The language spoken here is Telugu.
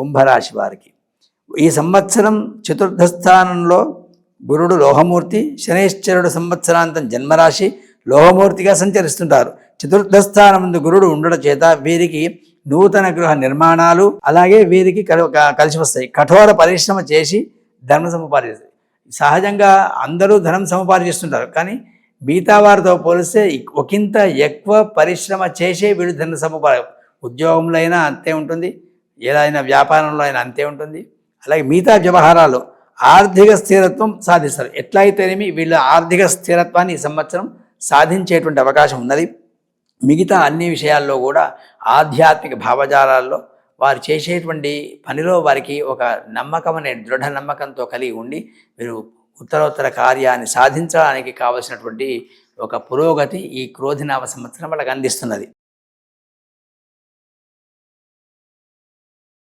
కుంభరాశి వారికి. ఈ సంవత్సరం చతుర్థ స్థానంలో గురుడు లోహమూర్తి శనేశ్వరుడు సంవత్సరాంతం జన్మరాశి లోహమూర్తిగా సంచరిస్తుంటారు. చతుర్థ స్థానం ముందు గురుడు ఉండడం చేత వీరికి నూతన గృహ నిర్మాణాలు అలాగే వీరికి కల- క- కలిసి వస్తాయి. కఠోర పరిశ్రమ చేసి ధర్మ సముపార్జిస్తారు. సహజంగా అందరూ ధనం సముపార్జిస్తుంటారు కానీ మిగతా వారితో పోలిస్తే ఒకంత ఎక్కువ పరిశ్రమ చేసే వీడు ధన సముపార్జ ఉద్యోగంలో అయినా అంతే ఉంటుంది. ఏదైనా వ్యాపారంలో అయినా అంతే ఉంటుంది. అలాగే మిగతా వ్యవహారాలు ఆర్థిక స్థిరత్వం సాధిస్తారు. ఎట్లయితేనేమి వీళ్ళ ఆర్థిక స్థిరత్వాన్ని ఈ సంవత్సరం సాధించేటువంటి అవకాశం ఉన్నది. మిగతా అన్ని విషయాల్లో కూడా ఆధ్యాత్మిక భావజాలాల్లో వారు చేసేటువంటి పనిలో వారికి ఒక నమ్మకం అనే దృఢ నమ్మకంతో కలిగి ఉండి మీరు ఉత్తరోత్తర కార్యాన్ని సాధించడానికి కావలసినటువంటి ఒక పురోగతి ఈ క్రోధినామ సంవత్సరం వాళ్ళకి అందిస్తున్నది.